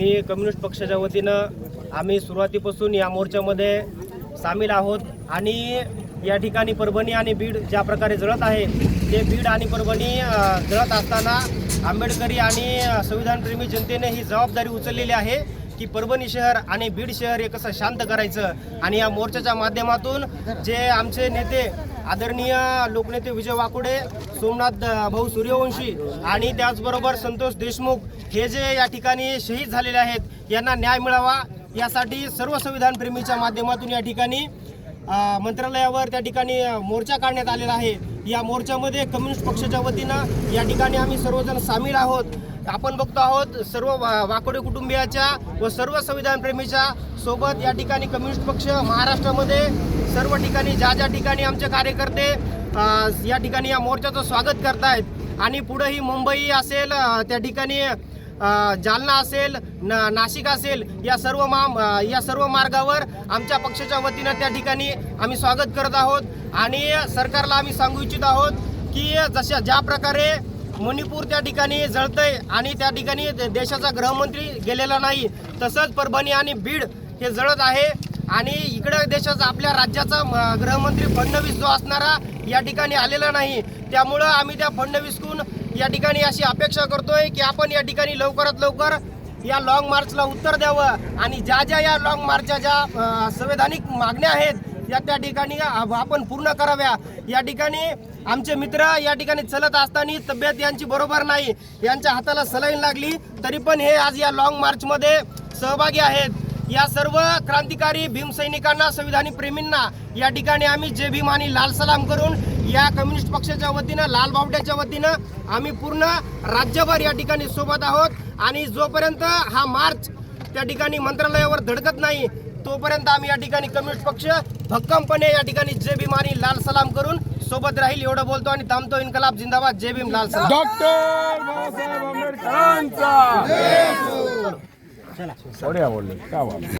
मी communist पक्षाच्या वतीनं आम्ही सुरुवातीपासून या मोर्चामध्ये सामील आहोत आणि या ठिकाणी परभणी आणि बीड ज्या प्रकारे जळत आहे ते बीड आणि परभणी जळत असताना आंबेडकरी आणि संविधानप्रेमी जनतेने ही जबाबदारी उचललेली आहे. की परभणी शहर आणि बीड शहर हे कसं शांत करायचं? आणि या मोर्चाच्या माध्यमातून जे आमचे नेते आदरणीय लोकनेते विजय वाकुडे सोमनाथ भाऊ सूर्यवंशी आणि त्याचबरोबर संतोष देशमुख हे जे या ठिकाणी शहीद झालेले आहेत यांना न्याय मिळावा यासाठी सर्व संविधान प्रेमीच्या माध्यमातून या ठिकाणी मंत्रालयावर त्या ठिकाणी मोर्चा काढण्यात आलेला आहे. या मोर्चामध्ये कम्युनिस्ट पक्षाच्या वतीनं या ठिकाणी आम्ही सर्वजण सामील आहोत. आपण बघतो आहोत सर्व वाकोडे कुटुंबियाच्या व सर्व संविधान प्रेमीच्या सोबत या ठिकाणी कम्युनिस्ट पक्ष महाराष्ट्रामध्ये सर्व ठिकाणी ज्या ज्या ठिकाणी आमचे कार्यकर्ते या ठिकाणी या मोर्चाचं स्वागत करतायत आणि पुढंही मुंबई असेल त्या ठिकाणी जालना असेल ना नाशिक असेल या सर्व मा या सर्व मार्गावर आमच्या पक्षाच्या वतीनं त्या ठिकाणी आम्ही स्वागत करत आहोत आणि सरकारला आम्ही सांगू इच्छित आहोत की जशा ज्या प्रकारे मणिपूर त्या ठिकाणी जळतंय आणि त्या ठिकाणी दे- देशाचा गृहमंत्री गेलेला नाही. तसंच परभणी आणि बीड हे जळत आहे. आणि इकडं देशाचा आपल्या राज्याचा म, गृहमंत्री फडणवीस जो असणारा या ठिकाणी आलेला नाही. त्यामुळं आम्ही त्या फडणवीसकून या ठिकाणी अशी अपेक्षा करतोय की आपण या ठिकाणी लवकरात लवकर या लॉंग मार्चला उत्तर द्यावं. आणि ज्या ज्या या लॉंग मार्चच्या ज्या संवैधानिक मागण्या आहेत या त्या ठिकाणी आपण पूर्ण कराव्या. या ठिकाणी आमचे मित्र या ठिकाणी चलत असताना तब्येत यांची बरोबर नाही. यांच्या हाताला सलाईन लागली. तरी पण हे आज या लॉंग मार्चमध्ये सहभागी आहेत. या सर्व क्रांतिकारी भीमसैनिकांना संविधानिक प्रेमींना या ठिकाणी आम्ही जय भीम आणि लाल सलाम करून या कम्युनिस्ट पक्षाच्या वतीनं लाल बावट्याच्या वतीनं आम्ही पूर्ण राज्यभर या ठिकाणी सोबत आहोत. आणि जोपर्यंत हा मार्च त्या ठिकाणी मंत्रालयावर धडकत नाही तोपर्यंत आम्ही या ठिकाणी कम्युनिस्ट पक्ष भक्कमपणे या ठिकाणी जय भीम आणि लाल सलाम करून सोबत राहील एवढं बोलतो आणि थांबतो इन्कलाब जिंदाबाद. जय भीम लाल सलाम डॉक्टर बाबासाहेब आंबेडकरांचा. थोडे आवडले? काय आवडले?